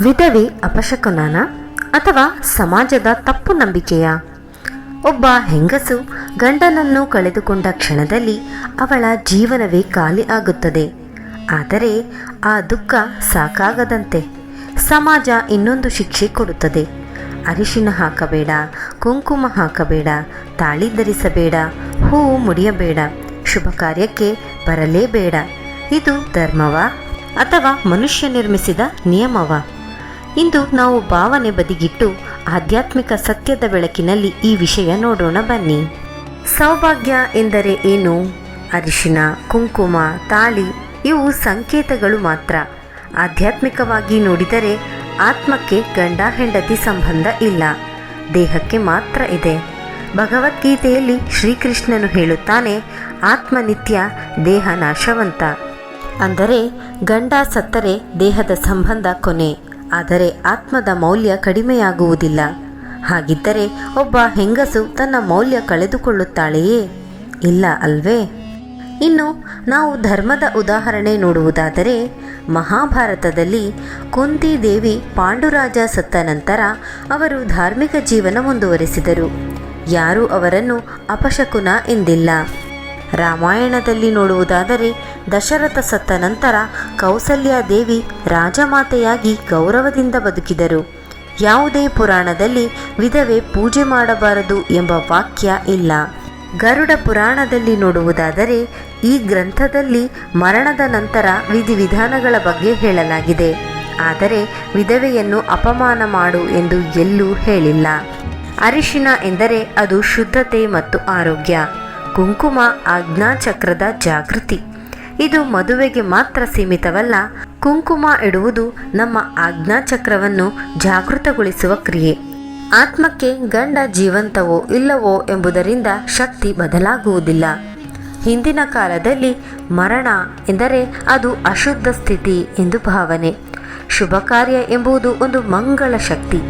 ವಿಧವೆ ಅಪಶಕುನನ ಅಥವಾ ಸಮಾಜದ ತಪ್ಪು ನಂಬಿಕೆಯ. ಒಬ್ಬ ಹೆಂಗಸು ಗಂಡನನ್ನು ಕಳೆದುಕೊಂಡ ಕ್ಷಣದಲ್ಲಿ ಅವಳ ಜೀವನವೇ ಖಾಲಿ ಆಗುತ್ತದೆ. ಆದರೆ ಆ ದುಃಖ ಸಾಕಾಗದಂತೆ ಸಮಾಜ ಇನ್ನೊಂದು ಶಿಕ್ಷೆ ಕೊಡುತ್ತದೆ. ಅರಿಶಿನ ಹಾಕಬೇಡ, ಕುಂಕುಮ ಹಾಕಬೇಡ, ತಾಳಿ ಧರಿಸಬೇಡ ಹೂವು ಮುಡಿಯಬೇಡ, ಶುಭ ಕಾರ್ಯಕ್ಕೆ ಬರಲೇಬೇಡ. ಇದು ಧರ್ಮವಾ ಅಥವಾ ಮನುಷ್ಯ ನಿರ್ಮಿಸಿದ ನಿಯಮವಾ? ಇಂದು ನಾವು ಭಾವನೆ ಬದಿಗಿಟ್ಟು ಆಧ್ಯಾತ್ಮಿಕ ಸತ್ಯದ ಬೆಳಕಿನಲ್ಲಿ ಈ ವಿಷಯ ನೋಡೋಣ ಬನ್ನಿ. ಸೌಭಾಗ್ಯ ಎಂದರೆ ಏನು? ಅರಿಶಿನ ಕುಂಕುಮ, ತಾಳಿ, ಇವು ಸಂಕೇತಗಳು ಮಾತ್ರ. ಆಧ್ಯಾತ್ಮಿಕವಾಗಿ ನೋಡಿದರೆ ಆತ್ಮಕ್ಕೆ ಗಂಡ, ಹೆಂಡತಿ ಸಂಬಂಧ ಇಲ್ಲ. ದೇಹಕ್ಕೆ ಮಾತ್ರ ಇದೆ. ಭಗವದ್ಗೀತೆಯಲ್ಲಿ ಶ್ರೀಕೃಷ್ಣನು ಹೇಳುತ್ತಾನೆ, ಆತ್ಮನಿತ್ಯ ದೇಹ ನಾಶವಂತ. ಅಂದರೆ ಗಂಡ ಸತ್ತರೆ ದೇಹದ ಸಂಬಂಧ ಕೊನೆ. ಆದರೆ ಆತ್ಮದ ಮೌಲ್ಯ ಕಡಿಮೆಯಾಗುವುದಿಲ್ಲ. ಹಾಗಿದ್ದರೆ ಒಬ್ಬ ಹೆಂಗಸು ತನ್ನ ಮೌಲ್ಯ ಕಳೆದುಕೊಳ್ಳುತ್ತಾಳೆಯೇ? ಇಲ್ಲ ಅಲ್ವೇ? ಇನ್ನು ನಾವು ಧರ್ಮದ ಉದಾಹರಣೆ ನೋಡುವುದಾದರೆ, ಮಹಾಭಾರತದಲ್ಲಿ ಕುಂತಿ ದೇವಿ ಪಾಂಡುರಾಜ ಸತ್ತ ನಂತರ ಅವರು ಧಾರ್ಮಿಕ ಜೀವನ ಮುಂದುವರೆಸಿದರು. ಯಾರೂ ಅವರನ್ನು ಅಪಶಕುನ ಎಂದಿಲ್ಲ. ರಾಮಾಯಣದಲ್ಲಿ ನೋಡುವುದಾದರೆ ದಶರಥ ಸತ್ತ ನಂತರ ಕೌಸಲ್ಯಾದೇವಿ ರಾಜಮಾತೆಯಾಗಿ ಗೌರವದಿಂದ ಬದುಕಿದರು. ಯಾವುದೇ ಪುರಾಣದಲ್ಲಿ ವಿಧವೆ ಪೂಜೆ ಮಾಡಬಾರದು ಎಂಬ ವಾಕ್ಯ ಇಲ್ಲ. ಗರುಡ ಪುರಾಣದಲ್ಲಿ ನೋಡುವುದಾದರೆ ಈ ಗ್ರಂಥದಲ್ಲಿ ಮರಣದ ನಂತರ ವಿಧಿವಿಧಾನಗಳ ಬಗ್ಗೆ ಹೇಳಲಾಗಿದೆ. ಆದರೆ ವಿಧವೆಯನ್ನು ಅಪಮಾನ ಮಾಡು ಎಂದು ಎಲ್ಲೂ ಹೇಳಿಲ್ಲ. ಅರಿಶಿನ ಎಂದರೆ ಅದು ಶುದ್ಧತೆ ಮತ್ತು ಆರೋಗ್ಯ. ಕುಂಕುಮ ಆಜ್ಞಾಚಕ್ರದ ಜಾಗೃತಿ. ಇದು ಮದುವೆಗೆ ಮಾತ್ರ ಸೀಮಿತವಲ್ಲ, ಕುಂಕುಮ ಇಡುವುದು ನಮ್ಮ ಆಜ್ಞಾಚಕ್ರವನ್ನು ಜಾಗೃತಗೊಳಿಸುವ ಕ್ರಿಯೆ. ಆತ್ಮಕ್ಕೆ ಗಂಡ ಜೀವಂತವೋ ಇಲ್ಲವೋ ಎಂಬುದರಿಂದ ಶಕ್ತಿ ಬದಲಾಗುವುದಿಲ್ಲ. ಹಿಂದಿನ ಕಾಲದಲ್ಲಿ ಮರಣ ಎಂದರೆ ಅದು ಅಶುದ್ಧ ಸ್ಥಿತಿ ಎಂದು ಭಾವನೆ. ಶುಭ ಕಾರ್ಯ ಎಂಬುದು ಒಂದು ಮಂಗಳ ಶಕ್ತಿ.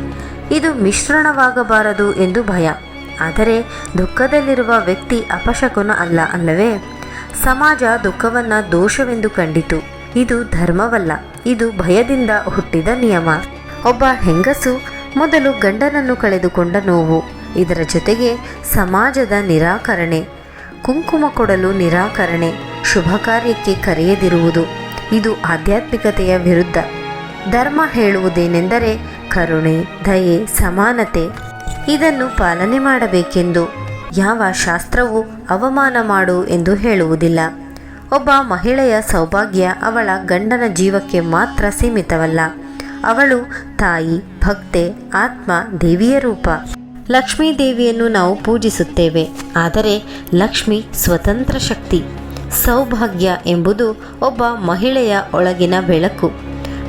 ಇದು ಮಿಶ್ರಣವಾಗಬಾರದು ಎಂದು ಭಯ. ಆದರೆ ದುಃಖದಲ್ಲಿರುವ ವ್ಯಕ್ತಿ ಅಪಶಕುನ ಅಲ್ಲ ಅಲ್ಲವೇ? ಸಮಾಜ ದುಃಖವನ್ನು ದೋಷವೆಂದು ಕಂಡಿತು. ಇದು ಧರ್ಮವಲ್ಲ, ಇದು ಭಯದಿಂದ ಹುಟ್ಟಿದ ನಿಯಮ. ಒಬ್ಬ ಹೆಂಗಸು ಮೊದಲು ಗಂಡನನ್ನು ಕಳೆದುಕೊಂಡ ನೋವು, ಇದರ ಜೊತೆಗೆ ಸಮಾಜದ ನಿರಾಕರಣೆ. ಕುಂಕುಮ ಕೊಡಲು ನಿರಾಕರಣೆ, ಶುಭ ಕಾರ್ಯಕ್ಕೆ ಕರೆಯದಿರುವುದು, ಇದು ಆಧ್ಯಾತ್ಮಿಕತೆಯ ವಿರುದ್ಧ. ಧರ್ಮ ಹೇಳುವುದೇನೆಂದರೆ ಕರುಣೆ, ದಯೆ, ಸಮಾನತೆ. ಇದನ್ನು ಪಾಲನೆ ಮಾಡಬೇಕೆಂದು. ಯಾವ ಶಾಸ್ತ್ರವು ಅವಮಾನ ಮಾಡು ಎಂದು ಹೇಳುವುದಿಲ್ಲ. ಒಬ್ಬ ಮಹಿಳೆಯ ಸೌಭಾಗ್ಯ ಅವಳ ಗಂಡನ ಜೀವಕ್ಕೆ ಮಾತ್ರ ಸೀಮಿತವಲ್ಲ. ಅವಳು ತಾಯಿ, ಭಕ್ತೆ, ಆತ್ಮ, ದೇವಿಯ ರೂಪ. ಲಕ್ಷ್ಮೀ ದೇವಿಯನ್ನು ನಾವು ಪೂಜಿಸುತ್ತೇವೆ. ಆದರೆ ಲಕ್ಷ್ಮಿ ಸ್ವತಂತ್ರ ಶಕ್ತಿ. ಸೌಭಾಗ್ಯ ಎಂಬುದು ಒಬ್ಬ ಮಹಿಳೆಯ ಒಳಗಿನ ಬೆಳಕು.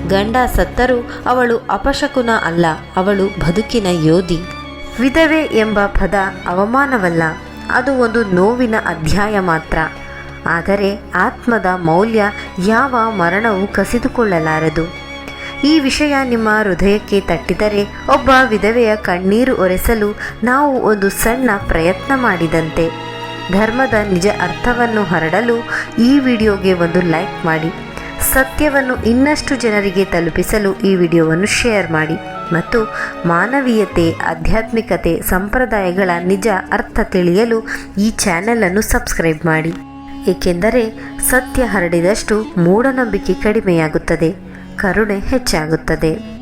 ಗಂಡ ಸತ್ತರೂ ಅವಳು ಅಪಶಕುನ ಅಲ್ಲ, ಅವಳು ಬದುಕಿನ ಯೋಧಿ. ವಿಧವೆ ಎಂಬ ಪದ ಅವಮಾನವಲ್ಲ, ಅದು ಒಂದು ನೋವಿನ ಅಧ್ಯಾಯ ಮಾತ್ರ. ಆದರೆ ಆತ್ಮದ ಮೌಲ್ಯ ಯಾವ ಮರಣವೂ ಕಸಿದುಕೊಳ್ಳಲಾರದು? ಈ ವಿಷಯ ನಿಮ್ಮ ಹೃದಯಕ್ಕೆ ತಟ್ಟಿದರೆ ಒಬ್ಬ ವಿಧವೆಯ ಕಣ್ಣೀರು ಒರೆಸಲು ನಾವು ಒಂದು ಸಣ್ಣ ಪ್ರಯತ್ನ ಮಾಡಿದಂತೆ. ಧರ್ಮದ ನಿಜ ಅರ್ಥವನ್ನು ಹರಡಲು ಈ ವಿಡಿಯೋಗೆ ಒಂದು ಲೈಕ್ ಮಾಡಿ, ಸತ್ಯವನ್ನು ಇನ್ನಷ್ಟು ಜನರಿಗೆ ತಲುಪಿಸಲು ಈ ವಿಡಿಯೋವನ್ನು ಶೇರ್ ಮಾಡಿ. ಮತ್ತು ಮಾನವೀಯತೆ, ಆಧ್ಯಾತ್ಮಿಕತೆ, ಸಂಪ್ರದಾಯಗಳ ನಿಜ ಅರ್ಥ ತಿಳಿಯಲು ಈ ಚಾನೆಲನ್ನು ಸಬ್ಸ್ಕ್ರೈಬ್ ಮಾಡಿ. ಏಕೆಂದರೆ ಸತ್ಯ ಹರಡಿದಷ್ಟು ಮೂಢನಂಬಿಕೆ ಕಡಿಮೆಯಾಗುತ್ತದೆ, ಕರುಣೆ ಹೆಚ್ಚಾಗುತ್ತದೆ.